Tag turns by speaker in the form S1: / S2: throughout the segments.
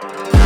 S1: To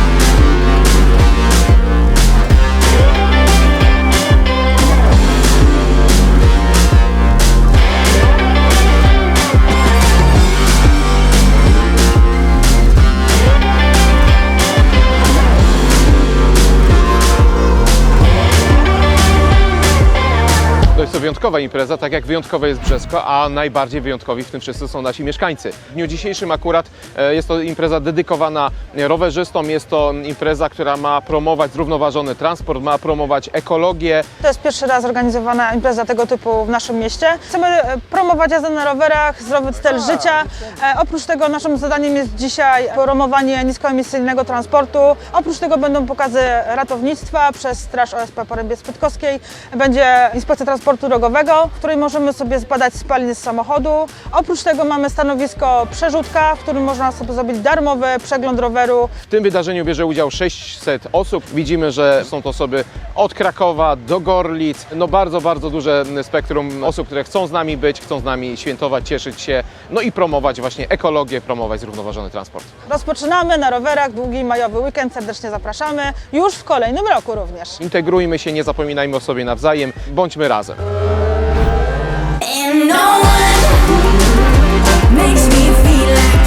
S1: jest to wyjątkowa impreza, tak jak wyjątkowe jest Brzesko, a najbardziej wyjątkowi w tym wszyscy są nasi mieszkańcy. W dniu dzisiejszym akurat e, jest to impreza dedykowana rowerzystom, jest to impreza, która ma promować zrównoważony transport, ma promować ekologię,
S2: To jest pierwszy raz organizowana impreza tego typu w naszym mieście. Chcemy e, promować jazdę na rowerach, zdrowy styl życia. E, oprócz tego naszym zadaniem jest dzisiaj promowanie niskoemisyjnego transportu. Oprócz tego będą pokazy ratownictwa przez Straż OSP Porębie Spytkowskiej. Będzie inspekcja transportu drogowego, w której możemy sobie zbadać spaliny z samochodu. Oprócz tego mamy stanowisko przerzutka, w którym można sobie zrobić darmowy przegląd roweru.
S1: W tym wydarzeniu bierze udział 600 osób. Widzimy, że są to osoby od Krakowa do Gorlic. No bardzo, bardzo duże spektrum osób, które chcą z nami być, chcą z nami świętować, cieszyć się, no i promować właśnie ekologię, promować zrównoważony transport.
S2: Rozpoczynamy na rowerach długi majowy weekend, serdecznie zapraszamy. Już w kolejnym roku również.
S1: Integrujmy się, nie zapominajmy o sobie nawzajem, bądźmy razem.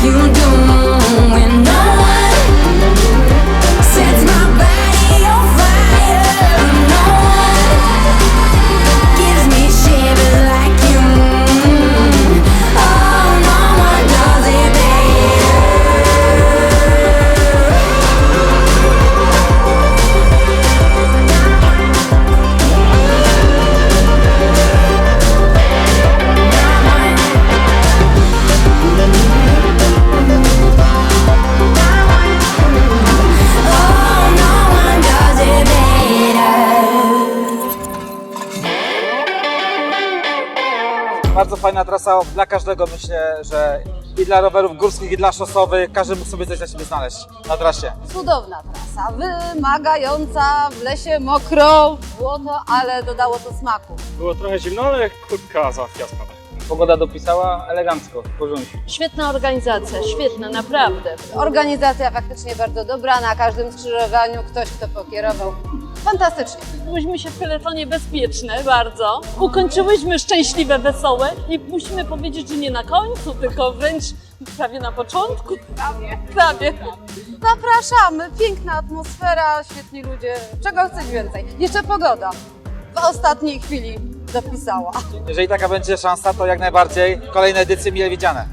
S3: You do.
S4: Bardzo fajna trasa dla każdego, myślę, że i dla rowerów górskich, i dla szosowych. Każdy mógł sobie coś dla siebie znaleźć na trasie.
S5: Cudowna trasa, wymagająca, w lesie mokro, błoto, ale dodało to smaku.
S6: Było trochę zimno, ale kurtka załatwiła sprawę.
S4: Pogoda dopisała elegancko, w porządku.
S7: Świetna organizacja, świetna, naprawdę.
S5: Organizacja faktycznie bardzo dobra, na każdym skrzyżowaniu ktoś, kto pokierował. Fantastycznie.
S7: Czułyśmy się w peletonie bezpieczne bardzo. Ukończyłyśmy szczęśliwe, wesołe i musimy powiedzieć, że nie na końcu, tylko wręcz prawie na początku. Prawie. Prawie.
S5: Zapraszamy, piękna atmosfera, świetni ludzie. Czego chceć więcej? Jeszcze pogoda. W ostatniej chwili dopisała.
S4: Jeżeli taka będzie szansa, to jak najbardziej kolejne edycje mile widziane.